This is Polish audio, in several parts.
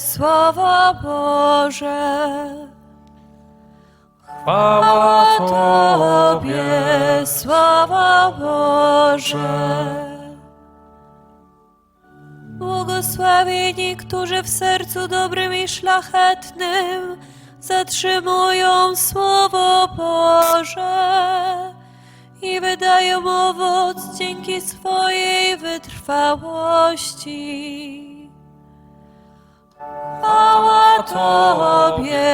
Słowo Boże. Chwała Tobie, Słowo Boże. Błogosławieni, którzy w sercu dobrym i szlachetnym zatrzymują Słowo Boże i wydają owoc dzięki swojej wytrwałości. Chwała Tobie,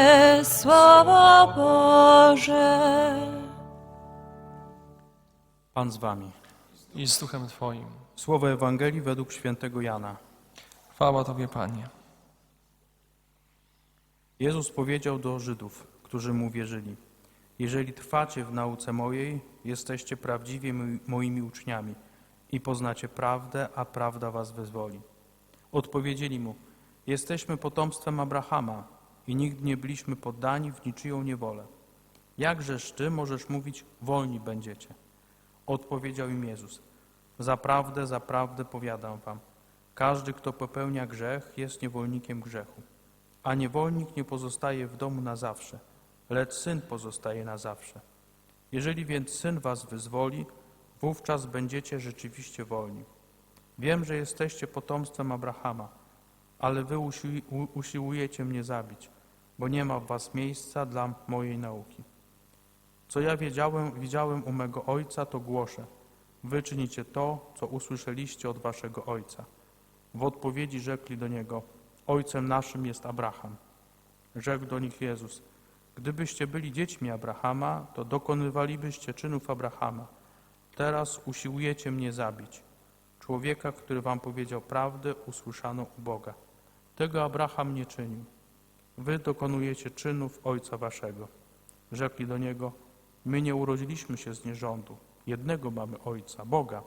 Słowo Boże. Pan z wami. i z duchem Twoim. Słowo Ewangelii według świętego Jana. Chwała Tobie, Panie. Jezus powiedział do Żydów, którzy mu wierzyli: Jeżeli trwacie w nauce mojej, jesteście prawdziwie moi- moimi uczniami i poznacie prawdę, a prawda was wyzwoli. Odpowiedzieli mu: Jesteśmy potomstwem Abrahama i nigdy nie byliśmy poddani w niczyją niewolę. Jakżeż ty możesz mówić: Wolni będziecie? Odpowiedział im Jezus: Zaprawdę, zaprawdę powiadam wam: każdy, kto popełnia grzech, jest niewolnikiem grzechu. A niewolnik nie pozostaje w domu na zawsze, lecz syn pozostaje na zawsze. Jeżeli więc syn was wyzwoli, wówczas będziecie rzeczywiście wolni. Wiem, że jesteście potomstwem Abrahama, ale wy usiłujecie mnie zabić, bo nie ma w was miejsca dla mojej nauki. Co ja wiedziałem, widziałem u mego ojca, to głoszę. Wy czynicie to, co usłyszeliście od waszego ojca. W odpowiedzi rzekli do niego: Ojcem naszym jest Abraham. Rzekł do nich Jezus: Gdybyście byli dziećmi Abrahama, to dokonywalibyście czynów Abrahama. Teraz usiłujecie mnie zabić. Człowieka, który wam powiedział prawdę, usłyszaną u Boga. Tego Abraham nie czynił. Wy dokonujecie czynów ojca waszego. Rzekli do niego: My nie urodziliśmy się z nierządu. Jednego mamy ojca, Boga.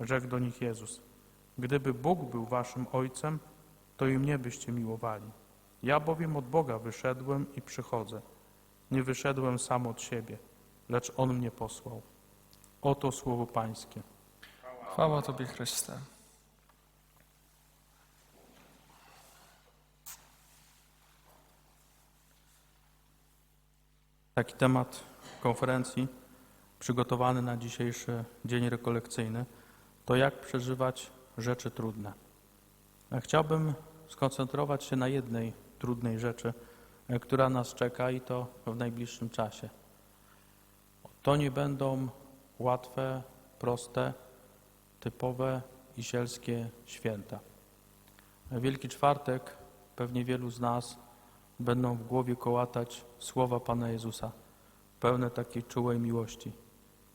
Rzekł do nich Jezus: Gdyby Bóg był waszym ojcem, to i mnie byście miłowali. Ja bowiem od Boga wyszedłem i przychodzę. Nie wyszedłem sam od siebie, lecz On mnie posłał. Oto słowo Pańskie. Chwała Tobie, Chryste. Taki temat konferencji przygotowany na dzisiejszy dzień rekolekcyjny to jak przeżywać rzeczy trudne. Chciałbym skoncentrować się na jednej trudnej rzeczy, e, która nas czeka i to w najbliższym czasie. To nie będą łatwe, proste, typowe i sielskie święta. Wielki Czwartek pewnie wielu z nas będą w głowie kołatać słowa Pana Jezusa, pełne takiej czułej miłości.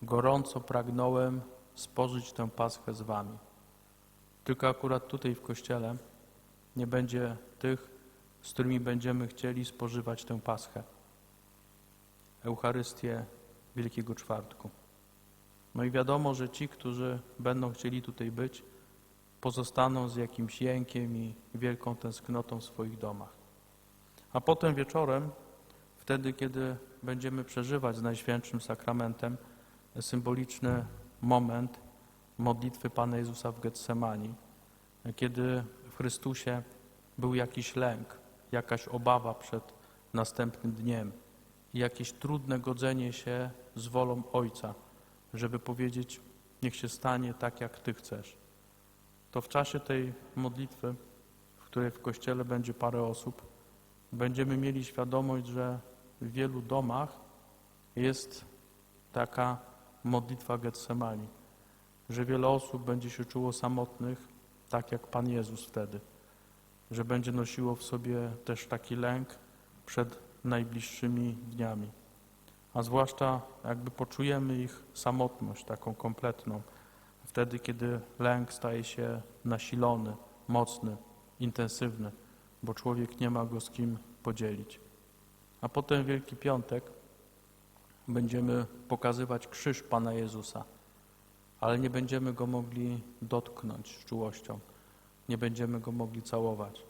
Gorąco pragnąłem spożyć tę paschę z wami. Tylko akurat tutaj w kościele nie będzie tych, z którymi będziemy chcieli spożywać tę paschę. Eucharystię Wielkiego Czwartku. No i wiadomo, że ci, którzy będą chcieli tutaj być, pozostaną z jakimś jękiem i wielką tęsknotą w swoich domach. A potem wieczorem, wtedy, kiedy będziemy przeżywać z Najświętszym Sakramentem symboliczny moment modlitwy Pana Jezusa w Getsemani, kiedy w Chrystusie był jakiś lęk, jakaś obawa przed następnym dniem i jakieś trudne godzenie się z wolą Ojca, żeby powiedzieć, niech się stanie tak, jak Ty chcesz. To w czasie tej modlitwy, w której w Kościele będzie parę osób, będziemy mieli świadomość, że w wielu domach jest taka modlitwa Getsemani, że wiele osób będzie się czuło samotnych, tak jak Pan Jezus wtedy, że będzie nosiło w sobie też taki lęk przed najbliższymi dniami. A zwłaszcza jakby poczujemy ich samotność taką kompletną, wtedy kiedy lęk staje się nasilony, mocny, intensywny bo człowiek nie ma go z kim podzielić. A potem Wielki Piątek będziemy pokazywać krzyż Pana Jezusa, ale nie będziemy go mogli dotknąć z czułością, nie będziemy go mogli całować.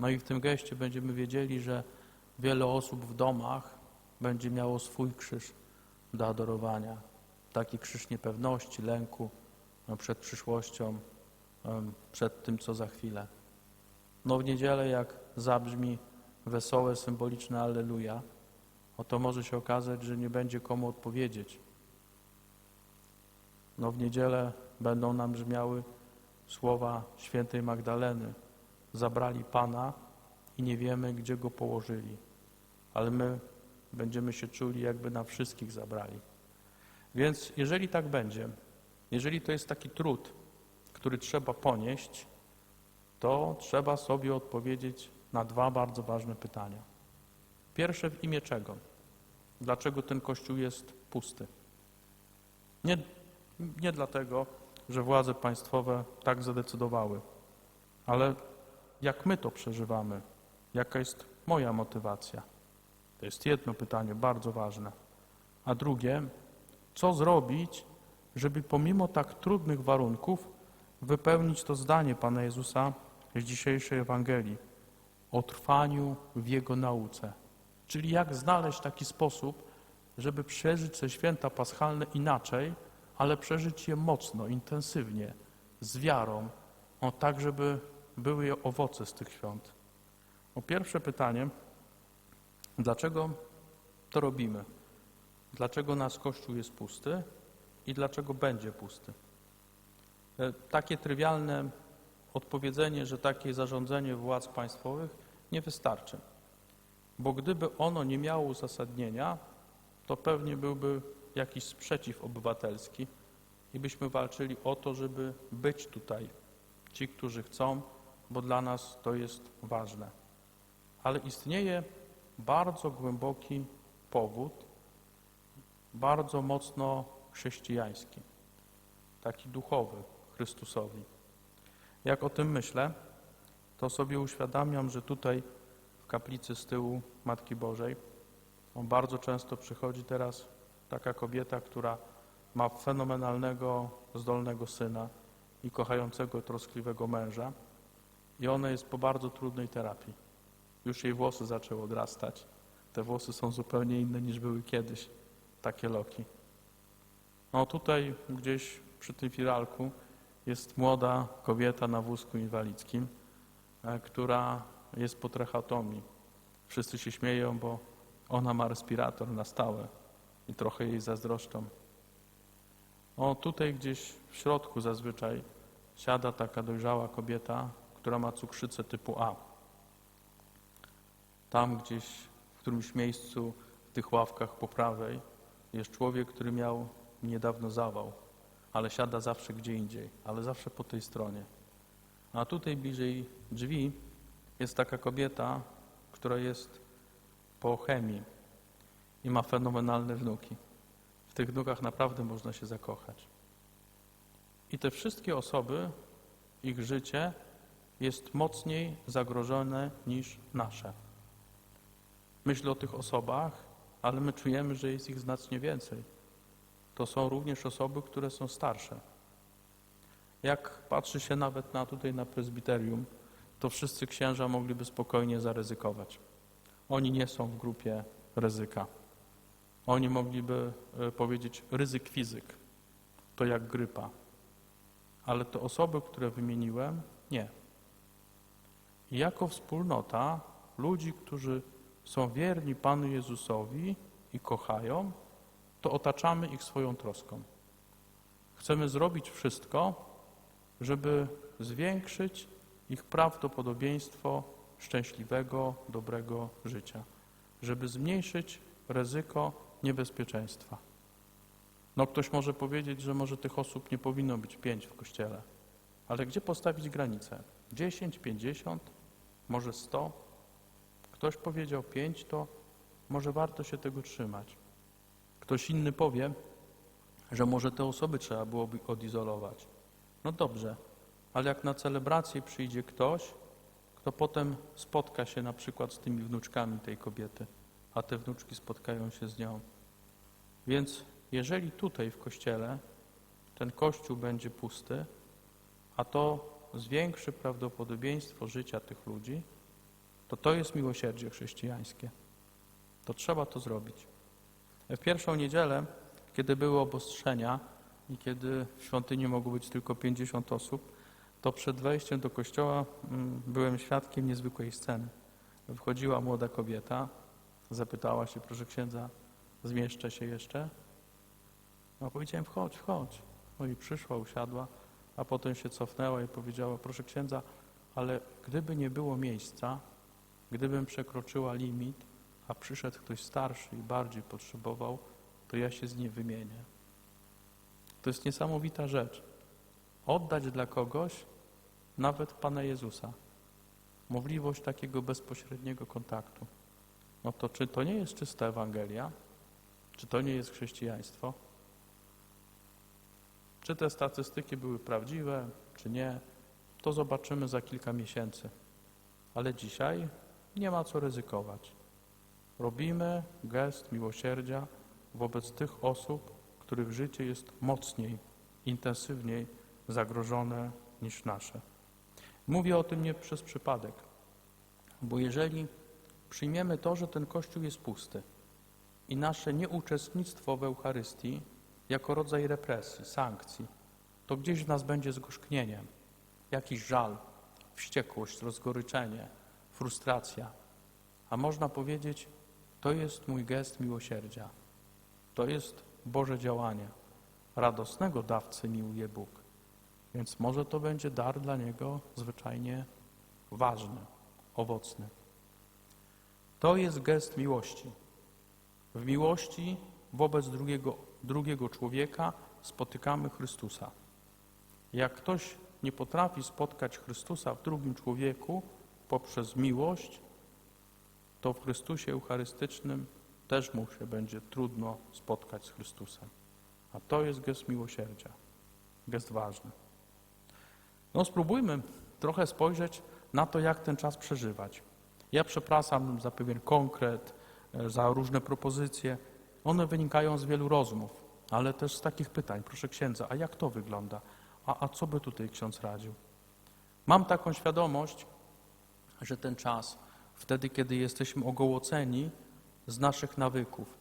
No i w tym geście będziemy wiedzieli, że wiele osób w domach będzie miało swój krzyż do adorowania. Taki krzyż niepewności, lęku no, przed przyszłością, przed tym, co za chwilę. No w niedzielę jak zabrzmi wesołe, symboliczne Alleluja, oto może się okazać, że nie będzie komu odpowiedzieć. No w niedzielę będą nam brzmiały słowa świętej Magdaleny. Zabrali Pana i nie wiemy, gdzie Go położyli. Ale my będziemy się czuli, jakby na wszystkich zabrali. Więc jeżeli tak będzie, jeżeli to jest taki trud, który trzeba ponieść, to trzeba sobie odpowiedzieć na dwa bardzo ważne pytania. Pierwsze w imię czego? Dlaczego ten kościół jest pusty? Nie, nie dlatego, że władze państwowe tak zadecydowały, ale jak my to przeżywamy? Jaka jest moja motywacja? To jest jedno pytanie, bardzo ważne. A drugie, co zrobić, żeby pomimo tak trudnych warunków wypełnić to zdanie Pana Jezusa z dzisiejszej Ewangelii o trwaniu w Jego nauce. Czyli jak znaleźć taki sposób, żeby przeżyć te święta paschalne inaczej, ale przeżyć je mocno, intensywnie, z wiarą, o tak, żeby były je owoce z tych świąt. O pierwsze pytanie, dlaczego to robimy? Dlaczego nasz Kościół jest pusty i dlaczego będzie pusty? E, Takie trywialne odpowiedzenie, że takie zarządzenie władz państwowych nie wystarczy. Bo gdyby ono nie miało uzasadnienia, to pewnie byłby jakiś sprzeciw obywatelski i byśmy walczyli o to, żeby być tutaj. Ci, którzy chcą, bo dla nas to jest ważne. Ale istnieje bardzo głęboki powód, bardzo mocno chrześcijański, taki duchowy, Chrystusowi. Jak o tym myślę, to sobie uświadamiam, że tutaj w kaplicy z tyłu Matki Bożej bardzo często przychodzi teraz taka kobieta, która ma fenomenalnego, zdolnego syna i kochającego, troskliwego męża i ona jest po bardzo trudnej terapii. Już jej włosy zaczęły odrastać. Te włosy są zupełnie inne niż były kiedyś, takie loki. No tutaj gdzieś przy tym firalku jest młoda kobieta na wózku inwalidzkim, e, która jest po tracheotomii. Wszyscy się śmieją, bo ona ma respirator na stałe i trochę jej zazdroszczą. O, tutaj gdzieś w środku zazwyczaj siada taka dojrzała kobieta, która ma cukrzycę typu A. Tam gdzieś w którymś miejscu w tych ławkach po prawej jest człowiek, który miał niedawno zawał, ale siada zawsze gdzie indziej, ale zawsze po tej stronie. A tutaj bliżej drzwi jest taka kobieta, która jest po chemii i ma fenomenalne wnuki. W tych wnukach naprawdę można się zakochać. I te wszystkie osoby, ich życie jest mocniej zagrożone niż nasze. Myślę o tych osobach, ale my czujemy, że jest ich znacznie więcej. To są również osoby, które są starsze. Jak patrzy się nawet na tutaj na prezbiterium, to wszyscy księża mogliby spokojnie zaryzykować. Oni nie są w grupie ryzyka. Oni mogliby e, powiedzieć ryzyk fizyk. To jak grypa. Ale te osoby, które wymieniłem, nie. I jako wspólnota ludzi, którzy są wierni Panu Jezusowi i kochają, to otaczamy ich swoją troską. Chcemy zrobić wszystko, żeby zwiększyć ich prawdopodobieństwo szczęśliwego, dobrego życia, żeby zmniejszyć ryzyko niebezpieczeństwa. No ktoś może powiedzieć, że może tych osób nie powinno być pięć w kościele, ale gdzie postawić granicę? 10, 50, może 100? Ktoś powiedział pięć, to może warto się tego trzymać. Ktoś inny powie, że może te osoby trzeba byłoby odizolować. No dobrze, ale jak na celebrację przyjdzie ktoś, kto potem spotka się na przykład z tymi wnuczkami tej kobiety, a te wnuczki spotkają się z nią. Więc jeżeli tutaj w kościele ten kościół będzie pusty, a to zwiększy prawdopodobieństwo życia tych ludzi, to to jest miłosierdzie chrześcijańskie. To trzeba to zrobić. W pierwszą niedzielę, kiedy były obostrzenia i kiedy w świątyni mogło być tylko 50 osób, to przed wejściem do kościoła mm, byłem świadkiem niezwykłej sceny. Wchodziła młoda kobieta, zapytała się, proszę księdza, zmieszczę się jeszcze? No powiedziałem, wchodź, wchodź. No i przyszła, usiadła, a potem się cofnęła i powiedziała, proszę księdza, ale gdyby nie było miejsca, gdybym przekroczyła limit, a przyszedł ktoś starszy i bardziej potrzebował, to ja się z nim wymienię. To jest niesamowita rzecz. Oddać dla kogoś nawet Pana Jezusa. Możliwość takiego bezpośredniego kontaktu. No to czy to nie jest czysta Ewangelia? Czy to nie jest chrześcijaństwo? Czy te statystyki były prawdziwe, czy nie, to zobaczymy za kilka miesięcy. Ale dzisiaj nie ma co ryzykować. Robimy gest miłosierdzia wobec tych osób, których życie jest mocniej, intensywniej zagrożone niż nasze. Mówię o tym nie przez przypadek, bo jeżeli przyjmiemy to, że ten Kościół jest pusty i nasze nieuczestnictwo w Eucharystii jako rodzaj represji, sankcji, to gdzieś w nas będzie zgorzknienie, jakiś żal, wściekłość, rozgoryczenie, frustracja. A można powiedzieć, to jest mój gest miłosierdzia. To jest Boże działanie. Radosnego dawcy miłuje Bóg. Więc może to będzie dar dla Niego zwyczajnie ważny, owocny. To jest gest miłości. W miłości wobec drugiego, drugiego człowieka spotykamy Chrystusa. Jak ktoś nie potrafi spotkać Chrystusa w drugim człowieku poprzez miłość, to w Chrystusie Eucharystycznym też mu się będzie trudno spotkać z Chrystusem. A to jest gest miłosierdzia, gest ważny. No spróbujmy trochę spojrzeć na to, jak ten czas przeżywać. Ja przepraszam za pewien konkret, e, za różne propozycje. One wynikają z wielu rozmów, ale też z takich pytań. Proszę księdza, a jak to wygląda? A, a co by tutaj ksiądz radził? Mam taką świadomość, że ten czas, wtedy kiedy jesteśmy ogołoceni z naszych nawyków,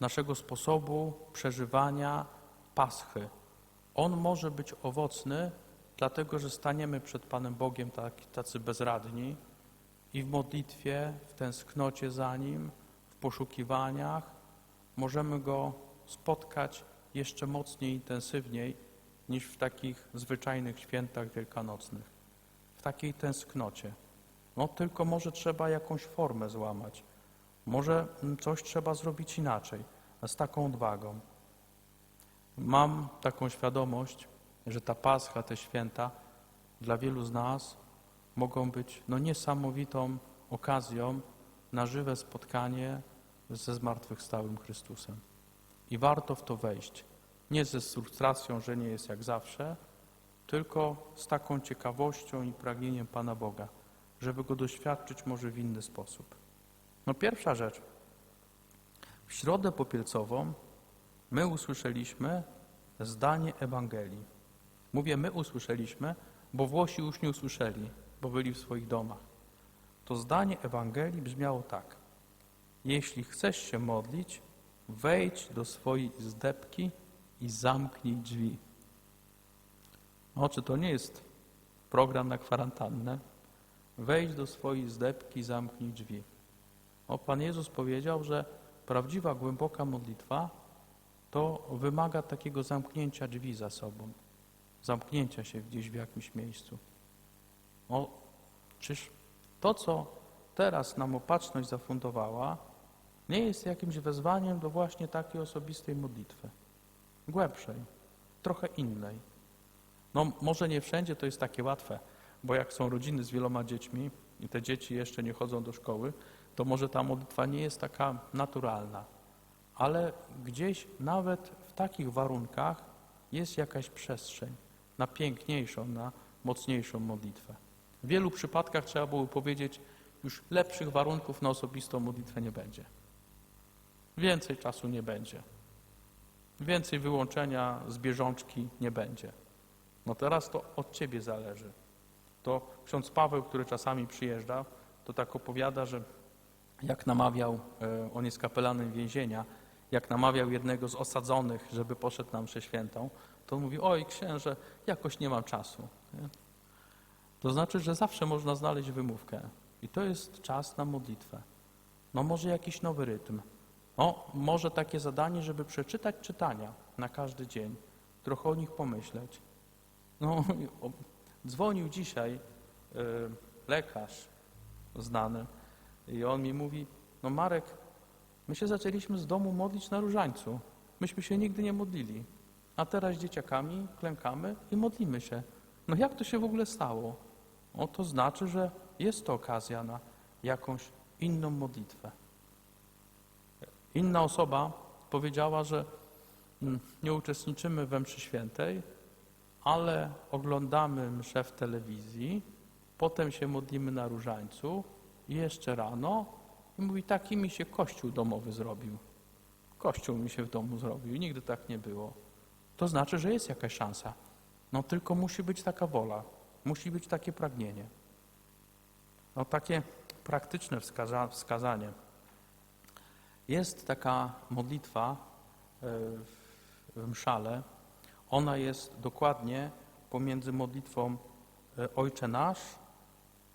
naszego sposobu przeżywania paschy, on może być owocny, dlatego że staniemy przed Panem Bogiem tak, tacy bezradni i w modlitwie, w tęsknocie za Nim, w poszukiwaniach możemy Go spotkać jeszcze mocniej, intensywniej niż w takich zwyczajnych świętach wielkanocnych. W takiej tęsknocie. No tylko może trzeba jakąś formę złamać. Może mm, coś trzeba zrobić inaczej, z taką odwagą. Mam taką świadomość, że ta Pascha, te święta dla wielu z nas mogą być no, niesamowitą okazją na żywe spotkanie ze zmartwychwstałym Chrystusem. I warto w to wejść. Nie ze frustracją, że nie jest jak zawsze, tylko z taką ciekawością i pragnieniem Pana Boga, żeby Go doświadczyć może w inny sposób. No pierwsza rzecz. W środę popielcową my usłyszeliśmy zdanie Ewangelii. Mówię, my usłyszeliśmy, bo Włosi już nie usłyszeli, bo byli w swoich domach. To zdanie Ewangelii brzmiało tak. Jeśli chcesz się modlić, wejdź do swojej izdebki i zamknij drzwi. No, czy to nie jest program na kwarantannę? Wejdź do swojej izdebki i zamknij drzwi. O, Pan Jezus powiedział, że prawdziwa, głęboka modlitwa to wymaga takiego zamknięcia drzwi za sobą, zamknięcia się gdzieś w jakimś miejscu. O, czyż to, co teraz nam opatrzność zafundowała, nie jest jakimś wezwaniem do właśnie takiej osobistej modlitwy, głębszej, trochę innej. No, może nie wszędzie to jest takie łatwe, bo jak są rodziny z wieloma dziećmi i te dzieci jeszcze nie chodzą do szkoły, to może ta modlitwa nie jest taka naturalna. Ale gdzieś nawet w takich warunkach jest jakaś przestrzeń na piękniejszą, na mocniejszą modlitwę. W wielu przypadkach trzeba byłoby powiedzieć, już lepszych warunków na osobistą modlitwę nie będzie. Więcej czasu nie będzie. Więcej wyłączenia z bieżączki nie będzie. No teraz to od Ciebie zależy. To ksiądz Paweł, który czasami przyjeżdża, to tak opowiada, że jak namawiał, e, on jest kapelanem więzienia, jak namawiał jednego z osadzonych, żeby poszedł na mszę świętą, to on mówi, oj księże, jakoś nie mam czasu. Nie? To znaczy, że zawsze można znaleźć wymówkę. I to jest czas na modlitwę. No może jakiś nowy rytm. O, może takie zadanie, żeby przeczytać czytania na każdy dzień. Trochę o nich pomyśleć. No, dzwonił dzisiaj y, lekarz znany i on mi mówi, no Marek, my się zaczęliśmy z domu modlić na różańcu. Myśmy się nigdy nie modlili. A teraz dzieciakami klękamy i modlimy się. No jak to się w ogóle stało? O, to znaczy, że jest to okazja na jakąś inną modlitwę. Inna osoba powiedziała, że mm, nie uczestniczymy we mszy świętej, ale oglądamy mszę w telewizji, potem się modlimy na różańcu i jeszcze rano i mówi, taki mi się kościół domowy zrobił. Kościół mi się w domu zrobił nigdy tak nie było. To znaczy, że jest jakaś szansa. No tylko musi być taka wola, musi być takie pragnienie. No takie praktyczne wskaza wskazanie. Jest taka modlitwa e, w mszale. Ona jest dokładnie pomiędzy modlitwą e, Ojcze Nasz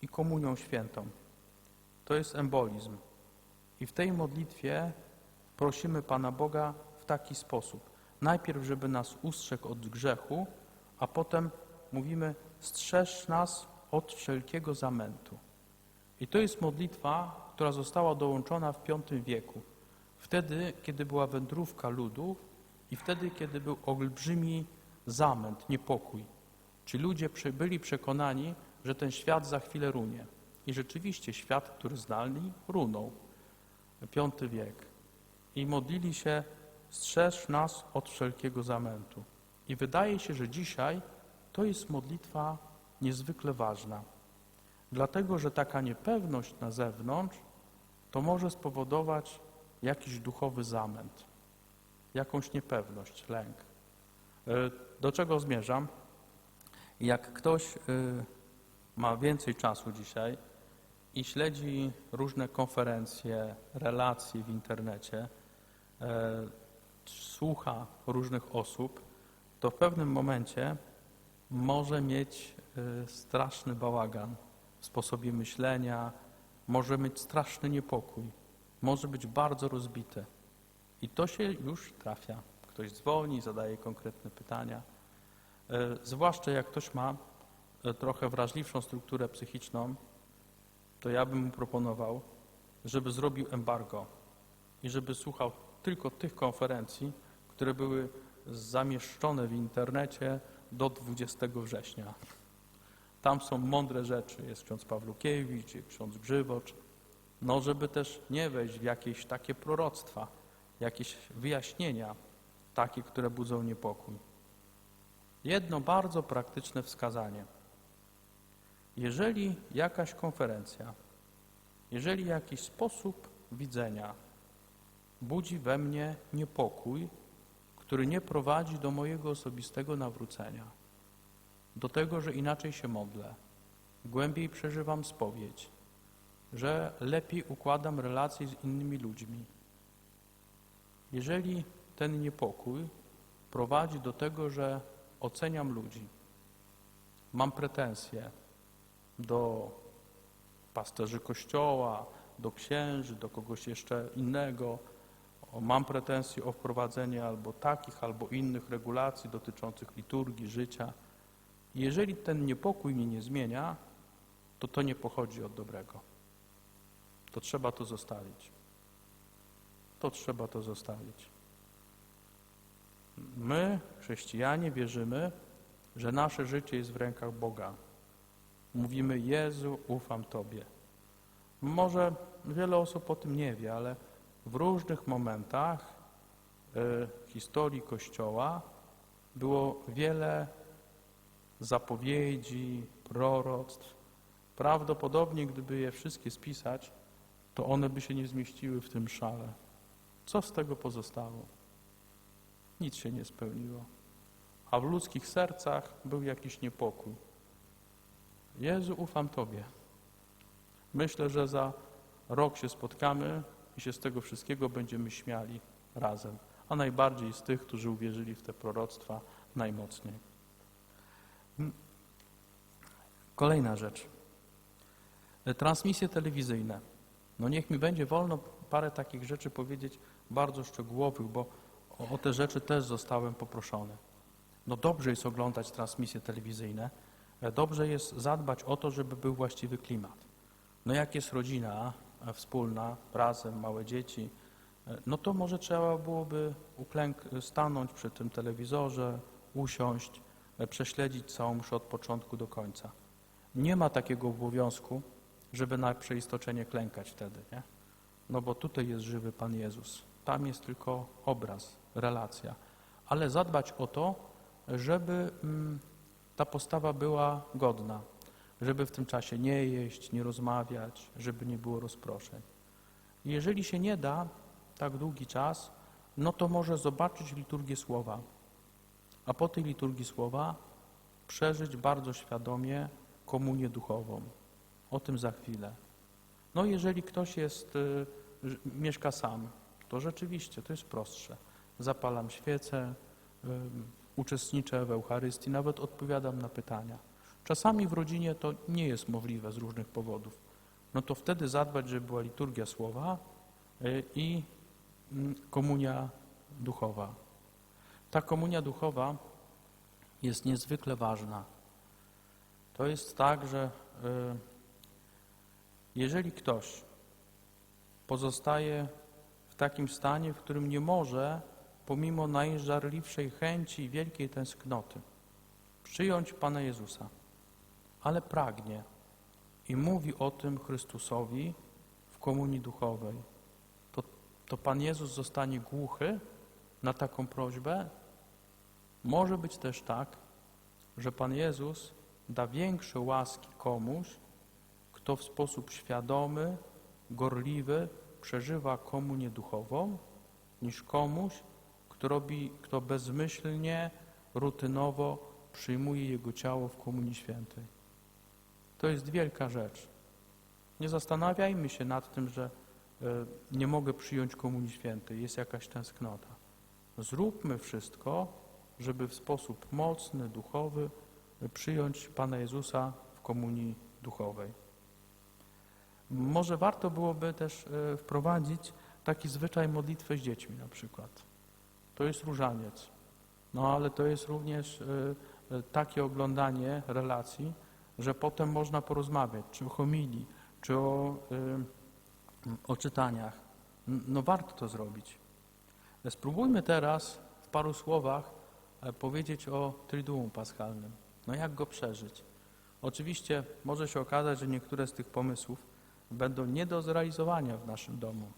i Komunią Świętą. To jest embolizm. I w tej modlitwie prosimy Pana Boga w taki sposób. Najpierw, żeby nas ustrzegł od grzechu, a potem mówimy, strzeż nas od wszelkiego zamętu. I to jest modlitwa, która została dołączona w V wieku. Wtedy, kiedy była wędrówka ludów i wtedy, kiedy był olbrzymi zamęt, niepokój. Ci ludzie byli przekonani, że ten świat za chwilę runie. I rzeczywiście świat, który znali, runął. V wiek. I modlili się, strzeż nas od wszelkiego zamętu. I wydaje się, że dzisiaj to jest modlitwa niezwykle ważna. Dlatego, że taka niepewność na zewnątrz to może spowodować jakiś duchowy zamęt, jakąś niepewność, lęk. E, Do czego zmierzam? Jak ktoś e, ma więcej czasu dzisiaj i śledzi różne konferencje, relacje w internecie, e, słucha różnych osób, to w pewnym momencie może mieć straszny bałagan w sposobie myślenia, może mieć straszny niepokój, może być bardzo rozbity. I to się już trafia. Ktoś dzwoni, zadaje konkretne pytania. E, Zwłaszcza jak ktoś ma e, trochę wrażliwszą strukturę psychiczną, to ja bym mu proponował, żeby zrobił embargo i żeby słuchał tylko tych konferencji, które były zamieszczone w internecie do 20 września. Tam są mądre rzeczy. Jest ksiądz Pawlukiewicz, ksiądz Grzywocz. No, żeby też nie wejść w jakieś takie proroctwa, jakieś wyjaśnienia, takie, które budzą niepokój. Jedno bardzo praktyczne wskazanie. Jeżeli jakaś konferencja, jeżeli jakiś sposób widzenia budzi we mnie niepokój, który nie prowadzi do mojego osobistego nawrócenia, do tego, że inaczej się modlę, głębiej przeżywam spowiedź, że lepiej układam relacje z innymi ludźmi. Jeżeli ten niepokój prowadzi do tego, że oceniam ludzi, mam pretensje do pasterzy kościoła, do księży, do kogoś jeszcze innego, mam pretensje o wprowadzenie albo takich, albo innych regulacji dotyczących liturgii, życia. Jeżeli ten niepokój mnie nie zmienia, to to nie pochodzi od dobrego. To trzeba to zostawić. To trzeba to zostawić. My, chrześcijanie, wierzymy, że nasze życie jest w rękach Boga. Mówimy, Jezu, ufam Tobie. Może wiele osób o tym nie wie, ale w różnych momentach e, historii Kościoła było wiele zapowiedzi, proroctw. Prawdopodobnie, gdyby je wszystkie spisać, to one by się nie zmieściły w tym szale. Co z tego pozostało? Nic się nie spełniło. A w ludzkich sercach był jakiś niepokój. Jezu, ufam Tobie. Myślę, że za rok się spotkamy i się z tego wszystkiego będziemy śmiali razem, a najbardziej z tych, którzy uwierzyli w te proroctwa najmocniej. M- Kolejna rzecz. Transmisje telewizyjne. No niech mi będzie wolno parę takich rzeczy powiedzieć bardzo szczegółowych, bo o, o te rzeczy też zostałem poproszony. No dobrze jest oglądać transmisje telewizyjne, e, dobrze jest zadbać o to, żeby był właściwy klimat. No jak jest rodzina e, wspólna, razem, małe dzieci, e, no to może trzeba byłoby uklęk, stanąć przy tym telewizorze, usiąść, prześledzić całą mszę od początku do końca. Nie ma takiego obowiązku, żeby na przeistoczenie klękać wtedy, nie? No bo tutaj jest żywy Pan Jezus. Tam jest tylko obraz, relacja. Ale zadbać o to, żeby mm, ta postawa była godna, żeby w tym czasie nie jeść, nie rozmawiać, żeby nie było rozproszeń. Jeżeli się nie da tak długi czas, no to może zobaczyć liturgię słowa, a po tej liturgii słowa przeżyć bardzo świadomie komunię duchową. O tym za chwilę. No jeżeli ktoś jest, y, mieszka sam, to rzeczywiście to jest prostsze. Zapalam świecę, uczestniczę w Eucharystii, nawet odpowiadam na pytania. Czasami w rodzinie to nie jest możliwe z różnych powodów. No to wtedy zadbać, żeby była liturgia słowa y, i mm, komunia duchowa. Ta komunia duchowa jest niezwykle ważna. To jest tak, że y, jeżeli ktoś pozostaje w takim stanie, w którym nie może, pomimo najżarliwszej chęci i wielkiej tęsknoty, przyjąć Pana Jezusa, ale pragnie i mówi o tym Chrystusowi w komunii duchowej, to, to Pan Jezus zostanie głuchy na taką prośbę. Może być też tak, że Pan Jezus da większe łaski komuś, kto w sposób świadomy, gorliwy przeżywa komunię duchową, niż komuś, kto, robi, kto bezmyślnie, rutynowo przyjmuje Jego ciało w komunii świętej. To jest wielka rzecz. Nie zastanawiajmy się nad tym, że e, nie mogę przyjąć komunii świętej, jest jakaś tęsknota. Zróbmy wszystko, żeby w sposób mocny, duchowy przyjąć Pana Jezusa w komunii duchowej. Może warto byłoby też e, wprowadzić taki zwyczaj modlitwy z dziećmi na przykład. To jest różaniec. No ale to jest również e, e, takie oglądanie relacji, że potem można porozmawiać, czy o homilii, czy o, o czytaniach. No warto to zrobić. Spróbujmy teraz w paru słowach powiedzieć o Triduum Paschalnym. No jak go przeżyć? Oczywiście może się okazać, że niektóre z tych pomysłów będą nie do zrealizowania w naszym domu,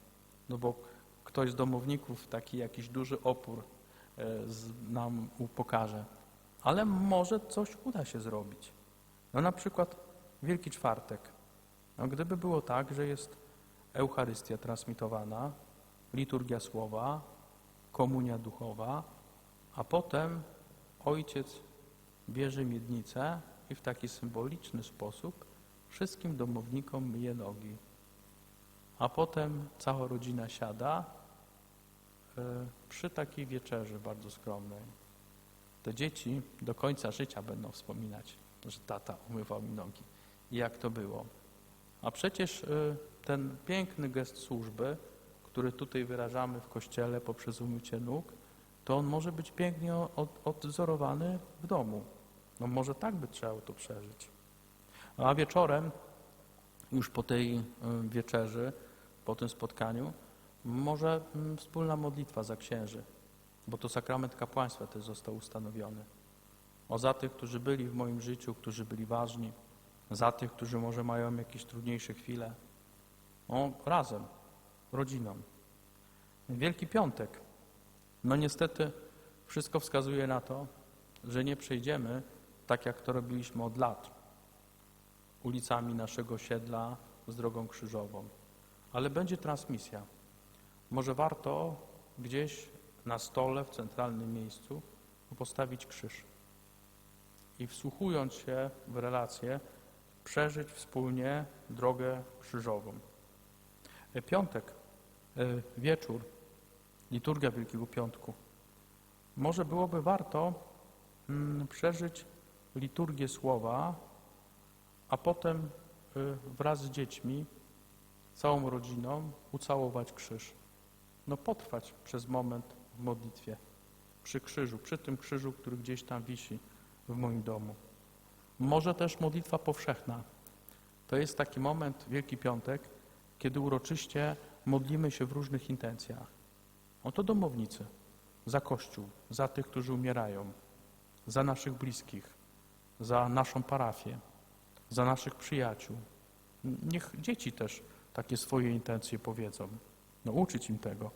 no bo ktoś z domowników taki jakiś duży opór e, nam pokaże. Ale może coś uda się zrobić. No na przykład Wielki Czwartek. No gdyby było tak, że jest Eucharystia transmitowana, liturgia słowa, komunia duchowa, a potem ojciec bierze miednicę i w taki symboliczny sposób wszystkim domownikom myje nogi. A potem cała rodzina siada e, przy takiej wieczerzy bardzo skromnej. Te dzieci do końca życia będą wspominać, że tata umywał mi nogi i jak to było. A przecież e, ten piękny gest służby, który tutaj wyrażamy w kościele poprzez umycie nóg, to on może być pięknie od- odwzorowany w domu. No może tak by trzeba to przeżyć. A wieczorem, już po tej y, wieczerzy, po tym spotkaniu, może mm, wspólna modlitwa za księży, bo to sakrament kapłaństwa też został ustanowiony. O za tych, którzy byli w moim życiu, którzy byli ważni, za tych, którzy może mają jakieś trudniejsze chwile. O, razem, rodziną. Wielki Piątek. No niestety wszystko wskazuje na to, że nie przejdziemy tak, jak to robiliśmy od lat ulicami naszego osiedla z drogą krzyżową. Ale będzie transmisja. Może warto gdzieś na stole w centralnym miejscu postawić krzyż i wsłuchując się w relacje, przeżyć wspólnie drogę krzyżową. E, Piątek, e, wieczór, liturgia Wielkiego Piątku. Może byłoby warto mm, przeżyć liturgię słowa a potem y, wraz z dziećmi, całą rodziną ucałować krzyż. No potrwać przez moment w modlitwie przy krzyżu, przy tym krzyżu, który gdzieś tam wisi w moim domu. Może też modlitwa powszechna. To jest taki moment, Wielki Piątek, kiedy uroczyście modlimy się w różnych intencjach. Oto domownicy, za Kościół, za tych, którzy umierają, za naszych bliskich, za naszą parafię, za naszych przyjaciół. Niech dzieci też takie swoje intencje powiedzą. No, uczyć im tego.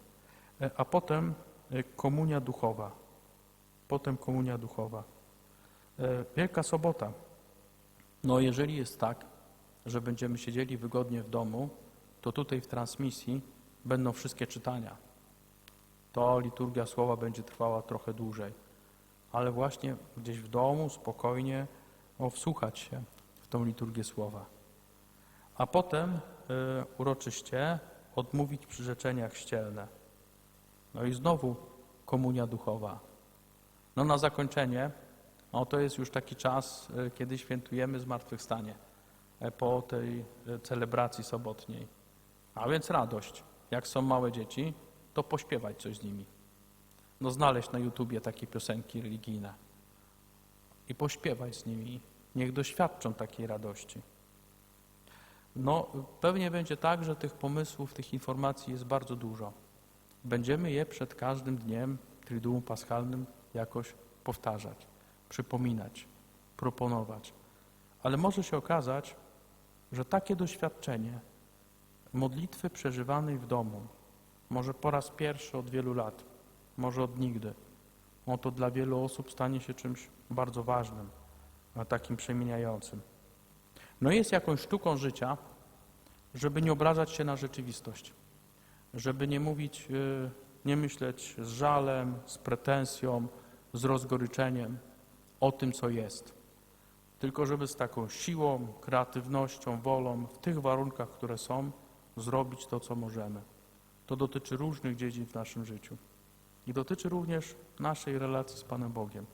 E, A potem e, komunia duchowa. Potem komunia duchowa. E, Wielka Sobota. No, jeżeli jest tak, że będziemy siedzieli wygodnie w domu, to tutaj w transmisji będą wszystkie czytania. To liturgia słowa będzie trwała trochę dłużej. Ale właśnie gdzieś w domu, spokojnie, o, wsłuchać się tą liturgię słowa. A potem y, uroczyście odmówić przyrzeczenia chrzcielne. No i znowu komunia duchowa. No na zakończenie, no to jest już taki czas, y, kiedy świętujemy zmartwychwstanie e, po tej y, celebracji sobotniej. A więc radość. Jak są małe dzieci, to pośpiewać coś z nimi. No znaleźć na YouTubie takie piosenki religijne i pośpiewać z nimi. Niech doświadczą takiej radości. No, pewnie będzie tak, że tych pomysłów, tych informacji jest bardzo dużo. Będziemy je przed każdym dniem Triduum Paschalnym jakoś powtarzać, przypominać, proponować. Ale może się okazać, że takie doświadczenie modlitwy przeżywanej w domu, może po raz pierwszy od wielu lat, może od nigdy, no to dla wielu osób stanie się czymś bardzo ważnym, a takim przemieniającym. No jest jakąś sztuką życia, żeby nie obrażać się na rzeczywistość, żeby nie mówić, y, nie myśleć z żalem, z pretensją, z rozgoryczeniem o tym, co jest. Tylko żeby z taką siłą, kreatywnością, wolą, w tych warunkach, które są, zrobić to, co możemy. To dotyczy różnych dziedzin w naszym życiu. I dotyczy również naszej relacji z Panem Bogiem.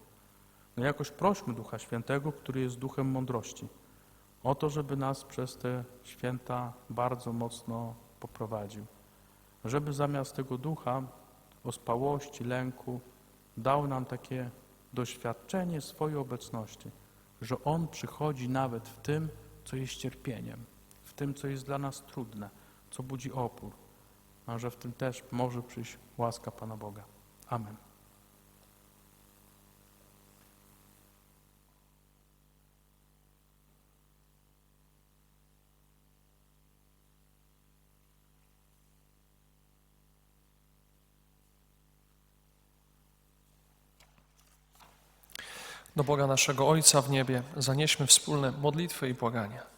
No jakoś prośmy Ducha Świętego, który jest duchem mądrości, o to, żeby nas przez te święta bardzo mocno poprowadził. Żeby zamiast tego ducha ospałości, lęku, dał nam takie doświadczenie swojej obecności, że On przychodzi nawet w tym, co jest cierpieniem, w tym, co jest dla nas trudne, co budzi opór, a że w tym też może przyjść łaska Pana Boga. Amen. Do Boga naszego Ojca w niebie zanieśmy wspólne modlitwy i błagania.